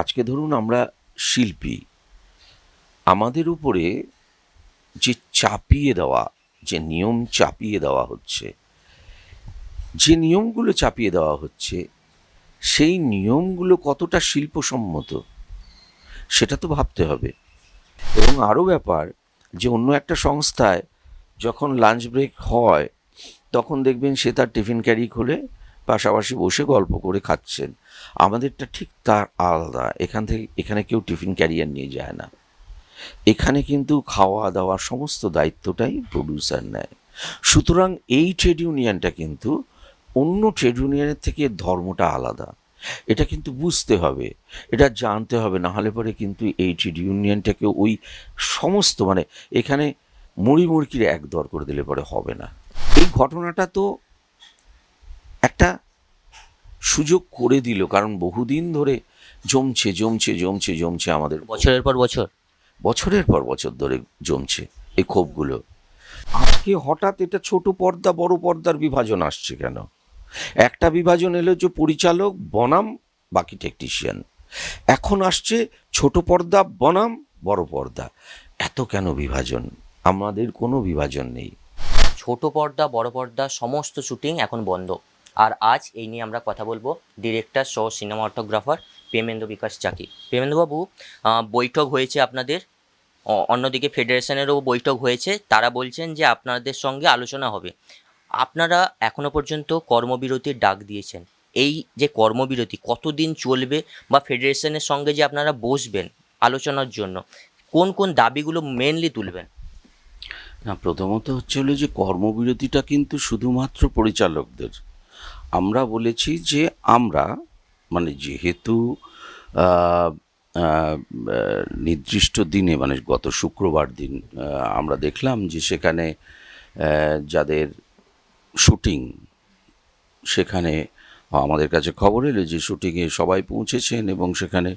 আজকে ধরুন আমরা শিল্পী, আমাদের উপরে যে চাপিয়ে দেওয়া, যে নিয়ম চাপিয়ে দেওয়া হচ্ছে, যে নিয়মগুলো চাপিয়ে দেওয়া হচ্ছে, সেই নিয়মগুলো কতটা শিল্পসম্মত, সেটা তো ভাবতে হবে। এবং আরও ব্যাপার যে অন্য একটা সংস্থায় যখন লাঞ্চ ব্রেক হয়, তখন দেখবেন সে তার টিফিন ক্যারি খুলে পাশাপাশি বসে গল্প করে খাচ্ছেন। আমাদেরটা ঠিক তার আলাদা। এখান থেকে, এখানে কেউ টিফিন ক্যারিয়ার নিয়ে যায় না। এখানে কিন্তু খাওয়া দাওয়ার সমস্ত দায়িত্বটাই প্রডিউসার নেয়। সুতরাং এই ট্রেড ইউনিয়নটা কিন্তু অন্য ট্রেড ইউনিয়নের থেকে ধর্মটা আলাদা। এটা কিন্তু বুঝতে হবে। এটা জানতে হবে, না হলে পরে কিন্তু এই ট্রেড ইউনিয়নটাকে ওই সমস্ত মানে এখানে মুড়ি মুড়কির এক দর করে দিলে পরে হবে না। এই ঘটনাটা তো একটা সুযোগ করে দিল কারণ বহুদিন ধরে জমছে জমছে জমছে জমছে আমাদের বছরের পর বছর? বছরের পর বছর ধরে জমছে এই ক্ষোভগুলো। আজকে হঠাৎ এটা ছোট পর্দা বড় পর্দার বিভাজন আসছে কেন? একটা বিভাজন এলো যে পরিচালক বনাম বাকি টেকনিশিয়ান এখন আসছে ছোট পর্দা বনাম বড় পর্দা। এত কেন বিভাজন? আমাদের কোনো বিভাজন নেই। ছোট পর্দা বড় পর্দা সমস্ত শুটিং এখন বন্ধ। আর আজ এই নিয়ে আমরা কথা বলব ডিরেক্টর সহ সিনেমাটোগ্রাফার প্রেমেন্দ্র বিকাশ চাকি প্রেমেন্দ্রবাবু বৈঠক হয়েছে আপনাদের অন্যদিকে ফেডারেশনেরও বৈঠক হয়েছে, তারা বলছেন যে আপনাদের সঙ্গে আলোচনা হবে। আপনারা এখনও পর্যন্ত কর্মবিরতির ডাক দিয়েছেন। এই যে কর্মবিরতি, কতদিন চলবে বা ফেডারেশনের সঙ্গে যে আপনারা বসবেন আলোচনার জন্য, কোন কোন দাবিগুলো মেনলি তুলবেন? না, প্রথমত হচ্ছে হলো যে কর্মবিরতিটা কিন্তু শুধুমাত্র পরিচালকদের। আমরা বলেছি যে আমরা মানে যেহেতু নির্দিষ্ট দিনে মানে গত শুক্রবার দিন আমরা দেখলাম যে সেখানে যাদের শুটিং, সেখানে আমাদের কাছে খবর এলো যে শুটিংয়ে সবাই পৌঁছেছেন এবং সেখানে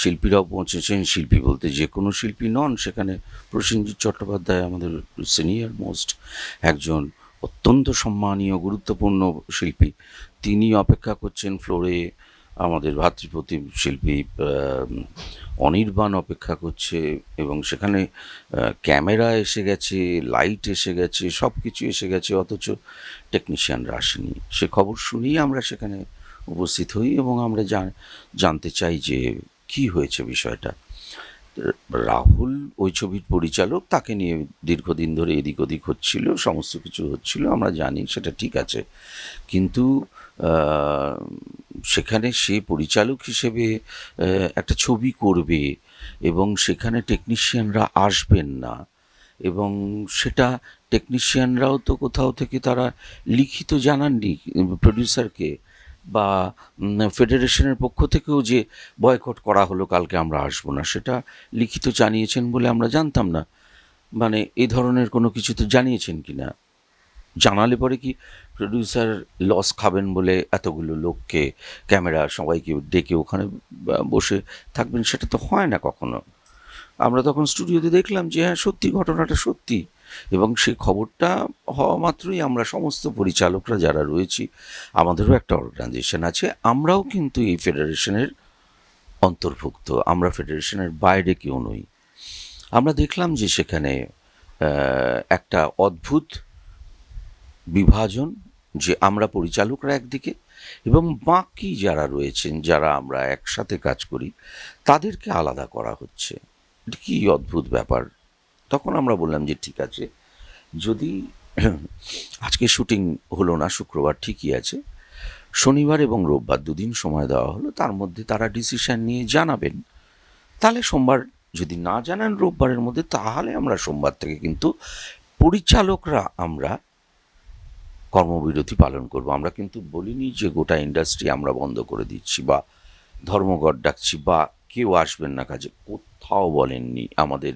শিল্পীরাও পৌঁছেছেন। শিল্পী বলতে যে কোনো শিল্পী নন, সেখানে প্রসেনজিৎ চট্টোপাধ্যায় আমাদের সিনিয়র মোস্ট একজন অত্যন্ত সম্মানীয়, গুরুত্বপূর্ণ শিল্পী। তিনি অপেক্ষা করছেন ফ্লোরে, আমাদের ভাতৃপ্রতিম শিল্পী অনির্বাণ অপেক্ষা করছে এবং সেখানে ক্যামেরা এসে গেছে, লাইট এসে গেছে সব কিছু এসে গেছে, অথচ টেকনিশিয়ানরা আসেনি সে খবর শুনেই আমরা সেখানে উপস্থিত হই এবং আমরা জান- জানতে চাই যে কি হয়েছে বিষয়টা। রাহুল, ওই ছবির পরিচালক, তাকে নিয়ে দীর্ঘদিন ধরে এদিক ওদিক হচ্ছিল, সমস্ত কিছু হচ্ছিল, আমরা জানি সেটা ঠিক আছে। কিন্তু সেখানে সে পরিচালক হিসেবে একটা ছবি করবে এবং সেখানে টেকনিশিয়ানরা আসবেন না এবং সেটা টেকনিশিয়ানরাও তো কোথাও থেকে তারা লিখিত জানাননি প্রডিউসারকে বা ফেডারেশনের পক্ষ থেকেও যে বয়কট করা হলো কালকে আমরা আসব না, সেটা লিখিত জানিয়েছেন বলে আমরা জানতাম না। মানে এই ধরনের কোনো কিছু তো জানিয়েছেন কি না? জানালে পরে কি প্রডিউসার লস খাবেন বলে এতগুলো লোককে, ক্যামেরা সবাইকে ডেকে ওখানে বসে থাকবেন সেটা তো হয় না কখনো। আমরা তখন স্টুডিওতে দেখলাম যে হ্যাঁ সত্যি, ঘটনাটা সত্যি। এবং সেই খবরটা হওয়া মাত্রই আমরা সমস্ত পরিচালকরা যারা রয়েছি, আমাদেরও একটা অর্গানাইজেশন আছে। আমরাও কিন্তু এই ফেডারেশনের অন্তর্ভুক্ত। আমরা ফেডারেশনের বাইরে কেউ নই। আমরা দেখলাম যে সেখানে একটা অদ্ভুত বিভাজন যে আমরা পরিচালকরা একদিকে এবং বাকি যারা রয়েছেন, যারা আমরা একসাথে কাজ করি, তাদেরকে আলাদা করা হচ্ছে। কি অদ্ভুত ব্যাপার? তখন আমরা বললাম যে, ঠিক আছে। যদি আজকে শুটিং হলো না, শুক্রবার ঠিকই আছে। শনিবার এবং রোববার দুদিন সময় দেওয়া হলো, তার মধ্যে তারা ডিসিশন নিয়ে জানাবেন। তাহলে সোমবার যদি না জানান রোববারের মধ্যে, তাহলে আমরা সোমবার থেকে কিন্তু পরিচালকরা আমরা কর্মবিরতি পালন করব। আমরা কিন্তু বলিনি যে গোটা ইন্ডাস্ট্রি আমরা বন্ধ করে দিচ্ছি বা ধর্মঘট ডাকছি বা কেউ আসবেন না কাজে। কোথাও বলেননি। আমাদের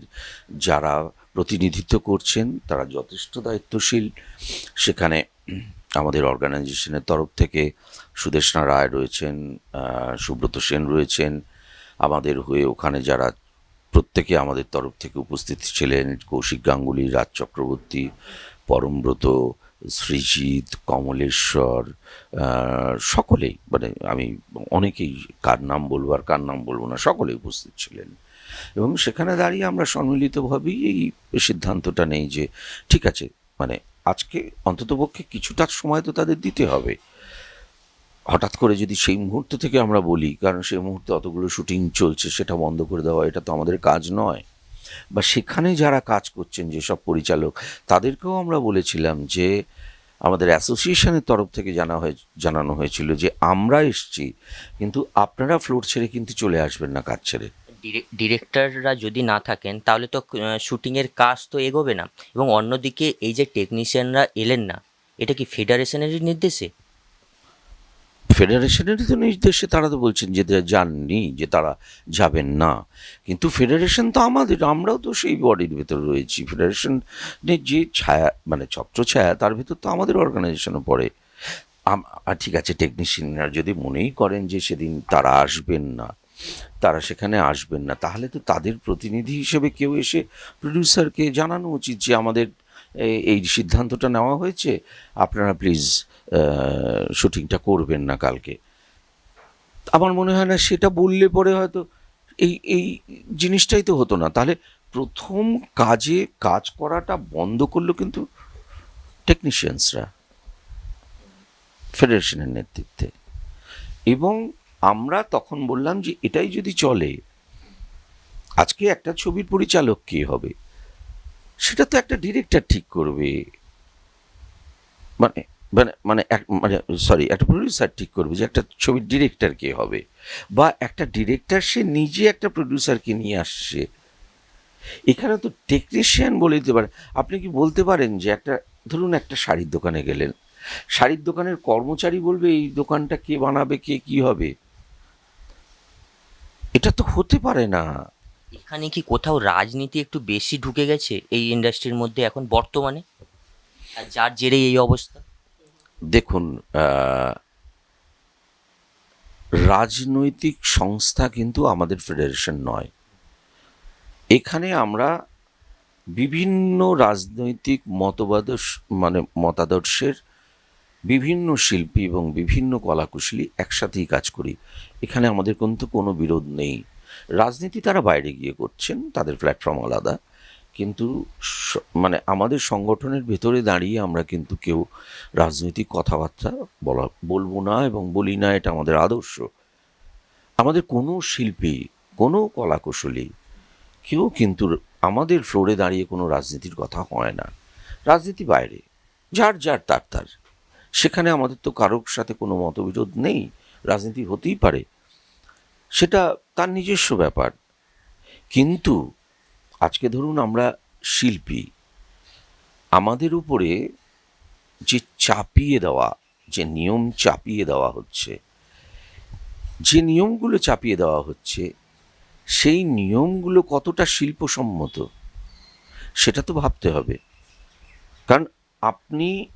যারা প্রতিনিধিত্ব করছেন, তারা যথেষ্ট দায়িত্বশীল। সেখানে আমাদের অর্গানাইজেশনের তরফ থেকে সুদেশনা রায় রয়েছেন সুব্রত সেন রয়েছেন। আমাদের হয়ে ওখানে যারা প্রত্যেকে আমাদের তরফ থেকে উপস্থিত ছিলেন, কৌশিক গাঙ্গুলি, রাজ চক্রবর্তী, পরমব্রত, সৃজিৎ, কমলেশ্বর সকলেই মানে আমি অনেকেই, কার নাম বলব আর কার নাম বলব না, সকলেই উপস্থিত ছিলেন। এবং সেখানে দাঁড়িয়ে আমরা সম্মিলিতভাবেই এই সিদ্ধান্তটা নেই যে, ঠিক আছে মানে আজকে অন্ততপক্ষে কিছুটা সময় তো তাদের দিতে হবে। হঠাৎ করে যদি সেই মুহূর্ত থেকে আমরা বলি, কারণ সেই মুহূর্তে অতগুলো শুটিং চলছে, সেটা বন্ধ করে দেওয়া এটা তো আমাদের কাজ নয়। বা সেখানে যারা কাজ করছেন যেসব পরিচালক, তাদেরকেও আমরা বলেছিলাম যে, আমাদের অ্যাসোসিয়েশনের তরফ থেকে জানা হয়ে, জানানো হয়েছিল যে, আমরা এসছি, কিন্তু আপনারা ফ্লোর ছেড়ে কিন্তু চলে আসবেন না কাজ ছেড়ে। ডিরেক্টররা যদি না থাকেন, তাহলে তো শুটিংয়ের কাজ তো এগোবে না। এবং অন্যদিকে এই যে টেকনিশিয়ানরা এলেন না, এটা কি ফেডারেশনেরই নির্দেশে? ফেডারেশনেরই তো নির্দেশে, তারা তো বলছেন যে যাননি, যে তারা যাবেন না। কিন্তু ফেডারেশন তো আমাদের, আমরাও তো সেই বডির ভেতর রয়েছি। ফেডারেশনের যে ছায়া মানে ছত্র ছায়া তার ভেতর তো আমাদের অর্গানাইজেশনও পড়ে। আর ঠিক আছে টেকনিশিয়ানরা যদি মনেই করেন যে সেদিন তারা আসবেন না তারা সেখানে আসবেন না। তাহলে তো তাদের প্রতিনিধি হিসেবে কেউ এসে প্রডিউসারকে জানানো উচিত যে আমাদের এই সিদ্ধান্তটা নেওয়া হয়েছে। আপনারা প্লিজ শুটিংটা করবেন না কালকে। আমার মনে হয় না সেটা বললে পরে হয়তো এই এই জিনিসটাই তো হতো না। তাহলে প্রথম কাজে কাজ করাটা বন্ধ করল কিন্তু টেকনিশিয়ানসরা ফেডারেশনের নেতৃত্বে। এবং আমরা তখন বললাম যে এটাই যদি চলে, আজকে একটা ছবির পরিচালক কে হবে? সেটা তো একটা ডিরেক্টর ঠিক করবে। মানে মানে মানে এক মানে সরি একটা প্রডিউসার ঠিক করবে যে একটা ছবির ডিরেক্টর কে হবে। বা একটা ডিরেক্টর সে নিজে একটা প্রডিউসারকে নিয়ে আসছে। এখানে তো টেকনিশিয়ান বলে দিতে পারে। আপনি কি বলতে পারেন যে একটা, ধরুন একটা শাড়ির দোকানে গেলেন, শাড়ির দোকানের কর্মচারী বলবে, এই দোকানটা কে বানাবে, কে কি হবে? এটা তো হতে পারে না। এখানে কি কোথাও রাজনীতি একটু বেশি ঢুকে গেছে এই ইন্ডাস্ট্রির মধ্যে এখন বর্তমানে? আর যার জেরে এই অবস্থা? দেখুন রাজনৈতিক সংস্থা কিন্তু আমাদের ফেডারেশন নয়। এখানে আমরা বিভিন্ন রাজনৈতিক মতবাদর্শ মানে মতাদর্শের বিভিন্ন শিল্পী এবং বিভিন্ন কলাকুশলী একসাথেই কাজ করি। এখানে আমাদের কিন্তু কোনো বিরোধ নেই। রাজনীতি তারা বাইরে গিয়ে করছেন, তাদের প্ল্যাটফর্ম আলাদা। কিন্তু মানে আমাদের সংগঠনের ভেতরে দাঁড়িয়ে আমরা কিন্তু কেউ রাজনৈতিক কথাবার্তা বলা, বলব না এবং বলি না, এটা আমাদের আদর্শ। আমাদের কোনো শিল্পী, কোনো কলাকুশলী, কেউ কিন্তু আমাদের ফ্লোরে দাঁড়িয়ে কোনো রাজনীতির কথা হয় না। রাজনীতি বাইরে, যার যার তার তার। সেখানে আমাদের তো কারোর সাথে কোনো মতবিরোধ নেই, রাজনীতি হতেই পারে। সেটা তার নিজস্ব ব্যাপার। কিন্তু আজকে ধরুন আমরা শিল্পী, আমাদের উপরে যে চাপিয়ে দেওয়া, যে নিয়ম চাপিয়ে দেওয়া হচ্ছে, যে নিয়মগুলো চাপিয়ে দেওয়া হচ্ছে, সেই নিয়মগুলো কতটা শিল্পসম্মত, সেটা তো ভাবতে হবে। কারণ আপনি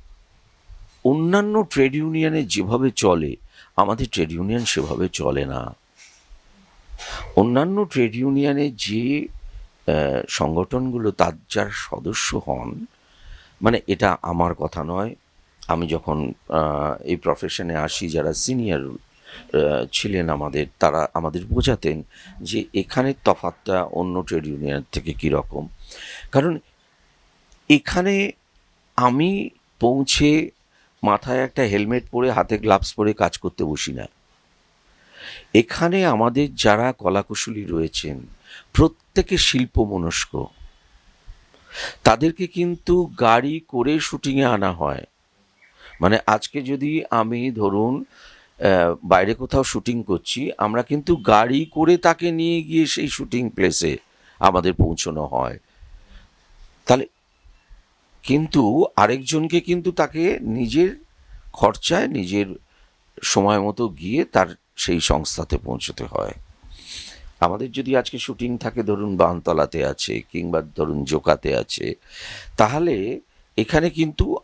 অন্যান্য ট্রেড ইউনিয়নে যেভাবে চলে, আমাদের ট্রেড ইউনিয়ন সেভাবে চলে না। অন্যান্য ট্রেড ইউনিয়নে যে সংগঠনগুলো তার যার সদস্য হন মানে এটা আমার কথা নয়। আমি যখন এই প্রফেশনে আসি, যারা সিনিয়র ছিলেন আমাদের, তারা আমাদের বোঝাতেন যে এখানে তফাতটা অন্য ট্রেড ইউনিয়ন থেকে কীরকম কারণ এখানে আমি পৌঁছে মাথায় একটা হেলমেট পরে, হাতে গ্লাভস পরে কাজ করতে বসি না। এখানে আমাদের যারা কলাকুশলী রয়েছেন, প্রত্যেকে শিল্প মনস্ক তাদেরকে কিন্তু গাড়ি করে শুটিংয়ে আনা হয়। মানে আজকে যদি আমি ধরুন বাইরে কোথাও শুটিং করছি, আমরা কিন্তু গাড়ি করে তাকে নিয়ে গিয়ে সেই শুটিং প্লেসে আমাদের পৌঁছানো হয়। তাহলে কিন্তু আরেকজনকে কিন্তু তাকে নিজের খরচায়, নিজের সময় মতো গিয়ে তার সেই সংস্থাতে পৌঁছতে হয়। আমাদের যদি আজকে শুটিং থাকে, ধরুন বানতলাতে আছে কিংবা ধরুন জোকাতে আছে, তাহলে এখানে কিন্তু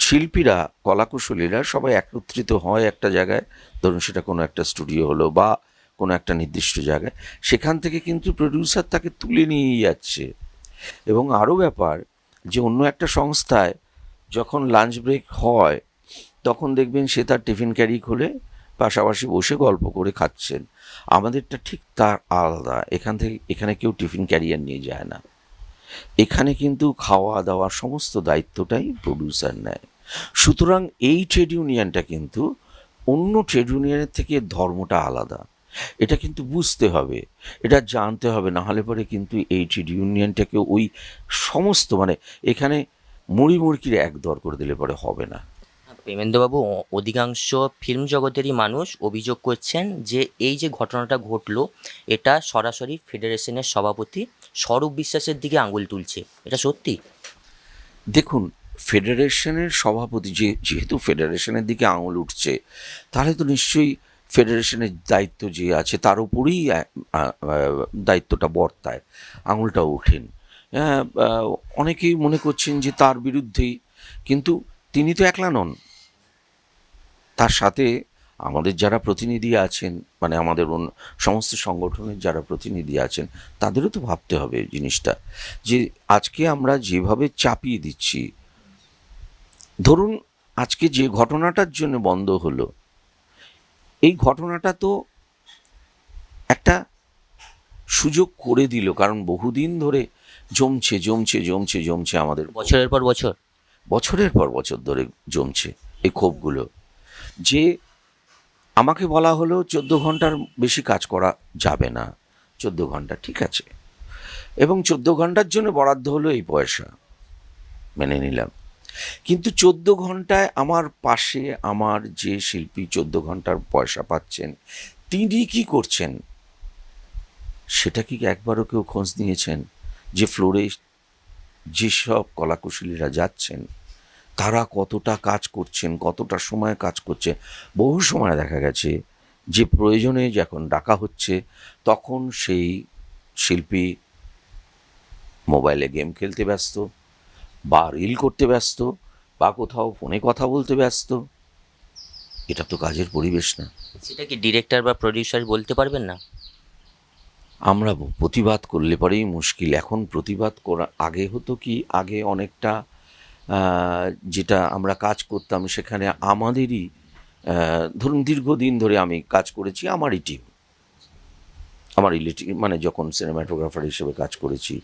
শিল্পীরা, কলাকুশলীরা সবাই একত্রিত হয় একটা জায়গায়। ধরুন সেটা কোনো একটা স্টুডিও হলো বা কোনো একটা নির্দিষ্ট জায়গায়। সেখান থেকে কিন্তু প্রডিউসার তাকে তুলে নিয়ে যাচ্ছে। এবং আরও ব্যাপার যে অন্য একটা সংস্থায় যখন লাঞ্চ ব্রেক হয়, তখন দেখবেন সে তার টিফিন ক্যারি খুলে পাশাপাশি বসে গল্প করে খাচ্ছেন। আমাদেরটা ঠিক তার আলাদা। এখান থেকে, এখানে কেউ টিফিন ক্যারিয়ার নিয়ে যায় না। এখানে কিন্তু খাওয়া দাওয়ার সমস্ত দায়িত্বটাই প্রডিউসার নেয়। সুতরাং এই ট্রেড ইউনিয়নটা কিন্তু অন্য ট্রেড ইউনিয়নের থেকে ধর্মটা আলাদা। এটা কিন্তু বুঝতে হবে। এটা জানতে হবে না হলে পরে কিন্তু এই ট্রেড ইউনিয়নটাকে ওই সমস্ত মানে এখানে মুড়ি মুড়কির এক দর করে দিলে পরে হবে না। প্রেমেন্দ্রবাবু অধিকাংশ ফিল্ম জগতেরই মানুষ অভিযোগ করছেন যে এই যে ঘটনাটা ঘটলো এটা সরাসরি ফেডারেশনের সভাপতি স্বরূপ বিশ্বাসের দিকে আঙুল তুলছে। এটা সত্যি? দেখুন ফেডারেশনের সভাপতি যে যেহেতু ফেডারেশনের দিকে আঙুল উঠছে তাহলে তো নিশ্চয়ই ফেডারেশনের দায়িত্ব যে আছে তার উপরেই দায়িত্বটা বর্তায়, আঙুলটা ওঠেন। অনেকেই মনে করছেন যে তার বিরুদ্ধেই, কিন্তু তিনি তো একলা নন। তার সাথে আমাদের যারা প্রতিনিধি আছেন মানে আমাদের সমস্ত সংগঠনের যারা প্রতিনিধি আছেন, তাদেরও তো ভাবতে হবে জিনিসটা, যে আজকে আমরা যেভাবে চাপিয়ে দিচ্ছি, ধরুন আজকে যে ঘটনাটার জন্য বন্ধ হলো এই ঘটনাটা তো একটা সুযোগ করে দিল কারণ বহুদিন ধরে জমছে জমছে জমছে জমছে আমাদের বছরের পর বছর? বছরের পর বছর ধরে জমছে এই ক্ষোভগুলো। যে আমাকে বলা হলো চোদ্দ ঘণ্টার বেশি কাজ করা যাবে না চোদ্দ ঘণ্টা ঠিক আছে। এবং চোদ্দ ঘণ্টার জন্য বরাদ্দ হলো এই পয়সা মেনে নিলাম। কিন্তু চোদ্দ ঘন্টায় আমার পাশে আমার যে শিল্পী চোদ্দ ঘণ্টার পয়সা পাচ্ছেন, তিনি কি করছেন? সেটা কি একবারও কেউ খোঁজ নিয়েছেন যে ফ্লোরে যেসব কলাকুশলীরা যাচ্ছেন, তারা কতটা কাজ করছেন, কতটা সময় কাজ করছে? বহু সময় দেখা গেছে যে প্রয়োজনে যখন ডাকা হচ্ছে, তখন সেই শিল্পী মোবাইলে গেম খেলতে ব্যস্ত বা রিল করতে ব্যস্ত বা কোথাও ফোনে কথা বলতে ব্যস্ত। এটা তো কাজের পরিবেশ না। সেটা কি ডিরেক্টর বা প্রডিউসার বলতে পারবেন না? আমরা প্রতিবাদ করলে পরেই মুশকিল। এখন প্রতিবাদ করা আগে হতো কি? আগে অনেকটা যেটা আমরা কাজ করতাম সেখানে আমাদেরই ধরুন দীর্ঘদিন ধরে আমি কাজ করেছি আমারই টিম আমার ইলেকট্রিক মানে যখন সিনেমাটোগ্রাফার হিসেবে কাজ করেছি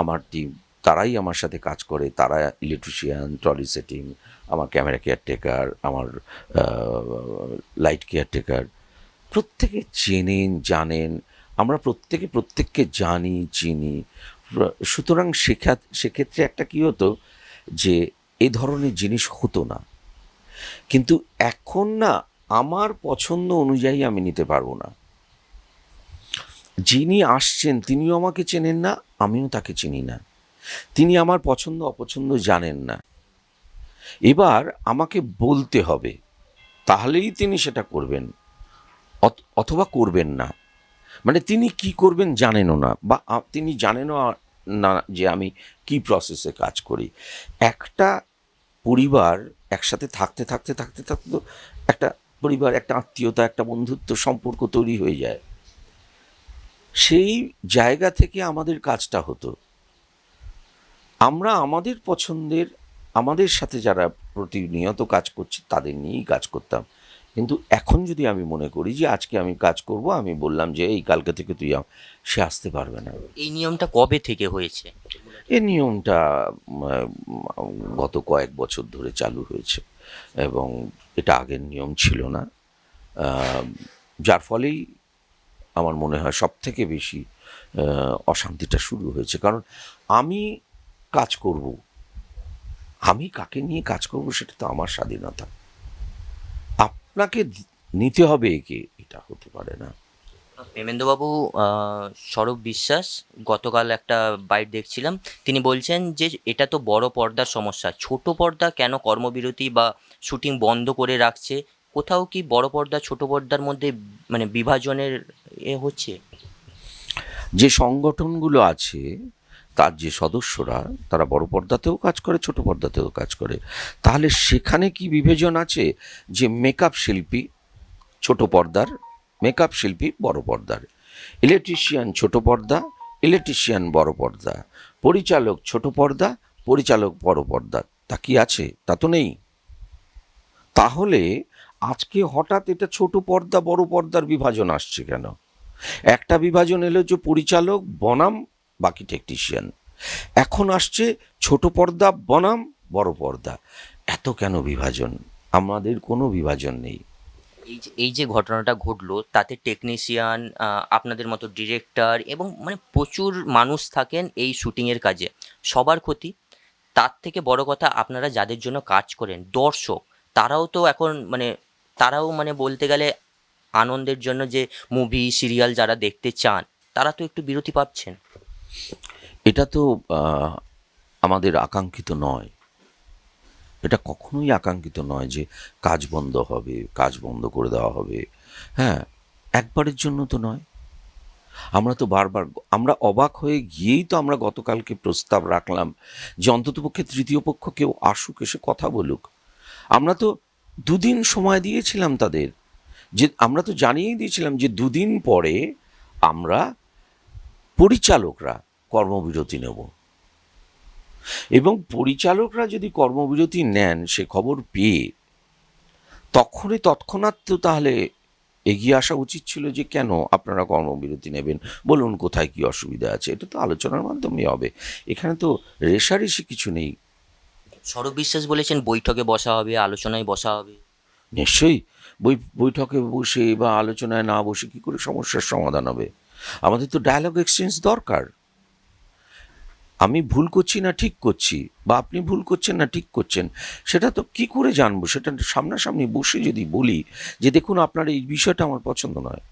আমার টিম তারাই আমার সাথে কাজ করে, তারা ইলেকট্রিশিয়ান ট্রলি সেটিং আমার ক্যামেরা কেয়ারটেকার আমার লাইট কেয়ারটেকার প্রত্যেকে চেনেন, জানেন, আমরা প্রত্যেকে, প্রত্যেককে জানি, চিনি। সুতরাং শেখা, সেক্ষেত্রে একটা কি হতো যে, এ ধরনের জিনিস হতো না। কিন্তু এখন না, আমার পছন্দ অনুযায়ী আমি নিতে পারব না। যিনি আসছেন, তিনিও আমাকে চেনেন না, আমিও তাকে চিনি না। তিনি আমার পছন্দ অপছন্দ জানেন না। এবার আমাকে বলতে হবে, তাহলেই তিনি সেটা করবেন। অথ- অথবা করবেন না। মানে তিনি কি করবেন জানেনও না, বা তিনি জানেনও না যে আমি কি প্রসেসে কাজ করি। একটা পরিবার একসাথে থাকতে থাকতে থাকতে থাকতে একটা পরিবার, একটা আত্মীয়তা, একটা বন্ধুত্ব, সম্পর্ক তৈরি হয়ে যায়। সেই জায়গা থেকে আমাদের কাজটা হতো। আমরা আমাদের পছন্দের আমাদের সাথে যারা প্রতিনিয়ত কাজ করছে তাদের নিয়েই কাজ করতাম। কিন্তু এখন যদি আমি মনে করি যে আজকে আমি কাজ করব আমি বললাম যে এই কালকে থেকে তুই সে আসতে পারবে না। এই নিয়মটা কবে থেকে হয়েছে? এই নিয়মটা গত কয়েক বছর ধরে চালু হয়েছে এবং এটা আগের নিয়ম ছিল না। যার ফলেই আমার মনে হয় সব থেকে বেশি অশান্তিটা শুরু হয়েছে। কারণ আমি কাজ করব। আমি কাকে নিয়ে কাজ করব সেটা তো আমার স্বাধীনতা। আপনাকে নিতে হবে একে এটা হতে পারে না। প্রেমেন্দ্রবাবু আহ, স্বরূপ বিশ্বাস গতকাল একটা বাইট দেখছিলাম। তিনি বলছেন যে এটা তো বড় পর্দার সমস্যা। ছোট পর্দা কেন কর্মবিরতি বা শুটিং বন্ধ করে রাখছে? কোথাও কি বড় পর্দা ছোট পর্দার মধ্যে মানে বিভাজনের এ হচ্ছে? যে সংগঠনগুলো আছে তার যে সদস্যরা, তারা বড় পর্দাতেও কাজ করে, ছোট পর্দাতেও কাজ করে। তাহলে সেখানে কি বিভাজন আছে যে মেকআপ শিল্পী ছোট পর্দার মেকআপ শিল্পী বড় পর্দার? ইলেকট্রিশিয়ান ছোট পর্দা ইলেকট্রিশিয়ান বড় পর্দা। পরিচালক ছোট পর্দা, পরিচালক বড় পর্দা। তা কি আছে? তা তো নেই। তাহলে আজকে হঠাৎ এটা ছোট পর্দা, বড় পর্দার বিভাজন আসছে কেন? একটা বিভাজন এলো যে পরিচালক বনাম বাকি টেকনিশিয়ান এখন আসছে ছোট পর্দা বনাম, বড় পর্দা। এত কেন বিভাজন? আমাদের কোনো বিভাজন নেই। এই যে এই যে ঘটনাটা ঘটলো, তাতে টেকনিশিয়ান আপনাদের মতো ডিরেক্টর এবং মানে প্রচুর মানুষ থাকেন এই শুটিংয়ের কাজে। সবার ক্ষতি। তার থেকে বড় কথা, আপনারা যাদের জন্য কাজ করেন, দর্শক, তারাও তো এখন মানে তারাও মানে বলতে গেলে আনন্দের জন্য যে মুভি সিরিয়াল যারা দেখতে চান, তারা তো একটু বিরতি পাচ্ছেন। এটা তো আমাদের আকাঙ্ক্ষিত নয়। এটা কখনোই আকাঙ্ক্ষিত নয় যে কাজ বন্ধ হবে, কাজ বন্ধ করে দেওয়া হবে। হ্যাঁ একবারের জন্য তো নয়। আমরা তো বারবার, আমরা অবাক হয়ে গিয়েই তো আমরা গতকালকে প্রস্তাব রাখলাম যে অন্ততপক্ষে তৃতীয় পক্ষ কেউ আসুক, এসে কথা বলুক। আমরা তো দুদিন সময় দিয়েছিলাম তাদের। যে, আমরা তো জানিয়েই দিয়েছিলাম যে দুদিন পরে আমরা পরিচালকরা কর্মবিরতি নেব। এবং পরিচালকরা যদি কর্মবিরতি নেন সে খবর পেয়ে তখনই তৎক্ষণাৎ তো তাহলে এগিয়ে আসা উচিত ছিল যে কেন আপনারা কর্মবিরতি নেবেন? বলুন কোথায় কি অসুবিধা আছে? এটা তো আলোচনার মাধ্যমে হবে। এখানে তো রেশারেশি কিছু নেই। সৌরভ বিশ্বাস বলেছেন বৈঠকে বসা হবে আলোচনায় বসা হবে। নিশ্চয়ই। বই বৈঠকে বসে বা আলোচনায় না বসে কি করে সমস্যার সমাধান হবে? আমাদের তো ডায়ালগ এক্সচেঞ্জ দরকার। আমি ভুল করছি না ঠিক করছি, বা আপনি ভুল করছেন না ঠিক করছেন, সেটা তো কি করে জানব? সেটা সামনাসামনি বসে যদি বলি, যে দেখুন আপনার এই বিষয়টা আমার পছন্দ নয়।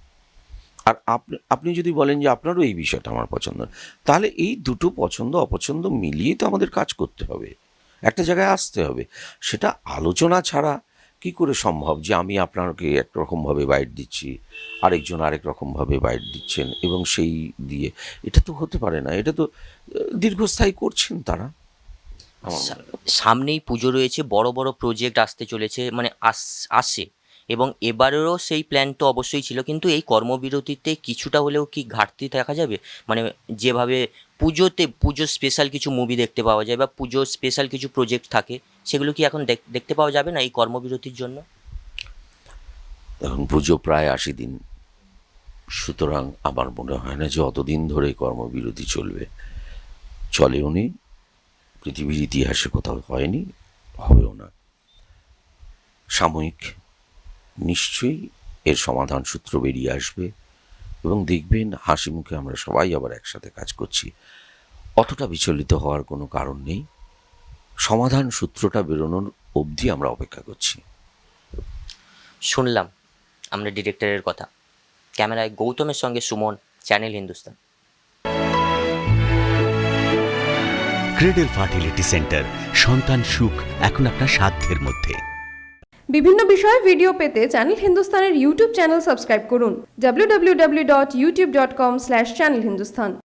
আর আপনি আপনি যদি বলেন যে আপনারও এই বিষয়টা আমার পছন্দ তাহলে এই দুটো পছন্দ, অপছন্দ মিলিয়ে তো আমাদের কাজ করতে হবে। একটা জায়গায় আসতে হবে। সেটা আলোচনা ছাড়া কি করে সম্ভব যে আমি আপনাকে একরকমভাবে বাইট দিচ্ছি আরেকজন আরেক রকমভাবে বাইট দিচ্ছেন এবং সেই দিয়ে? এটা তো হতে পারে না এটা তো দীর্ঘস্থায়ী করছেন তারা। সামনেই পুজো রয়েছে বড় বড় প্রজেক্ট আসতে চলেছে মানে আস আসে। এবং এবারেরও সেই প্ল্যান তো অবশ্যই ছিল কিন্তু এই কর্মবিরতিতে কিছুটা হলেও কি ঘাটতি দেখা যাবে? মানে যেভাবে পুজোতে পুজো স্পেশাল কিছু মুভি দেখতে পাওয়া যায় বা পুজো স্পেশাল কিছু প্রজেক্ট থাকে সেগুলো কি এখন দেখ- দেখতে পাওয়া যাবে না এই কর্মবিরতির জন্য? এখন পুজো প্রায় আশি দিন। সুতরাং আমার মনে হয় না যে অতদিন ধরে কর্মবিরতি চলবে। চলেও নি। পৃথিবীর ইতিহাসে কোথাও হয়নি, হবেও না। সাময়িক, নিশ্চয়ই এর সমাধান সূত্র বেরিয়ে আসবে এবং দেখবেন হাসি মুখে আমরা সবাই আবার একসাথে কাজ করছি। অতটা বিচলিত হওয়ার কোনো কারণ নেই। সমাধান সূত্রটা বেরোনোর অবধি আমরা অপেক্ষা করছি। শুনলাম আমরা ডিরেক্টরের কথা। ক্যামেরায় গৌতমের সঙ্গে Suman channel Hindustan. Cradle fertility centre সন্তান সুখ এখন আপনার সাধ্যের মধ্যে। বিভিন্ন বিষয়ে ভিডিও পেতে চ্যানেল হিন্দুস্তানের ইউটিউব চ্যানেল সাবস্ক্রাইব করুন www.youtube.com/channelhindustan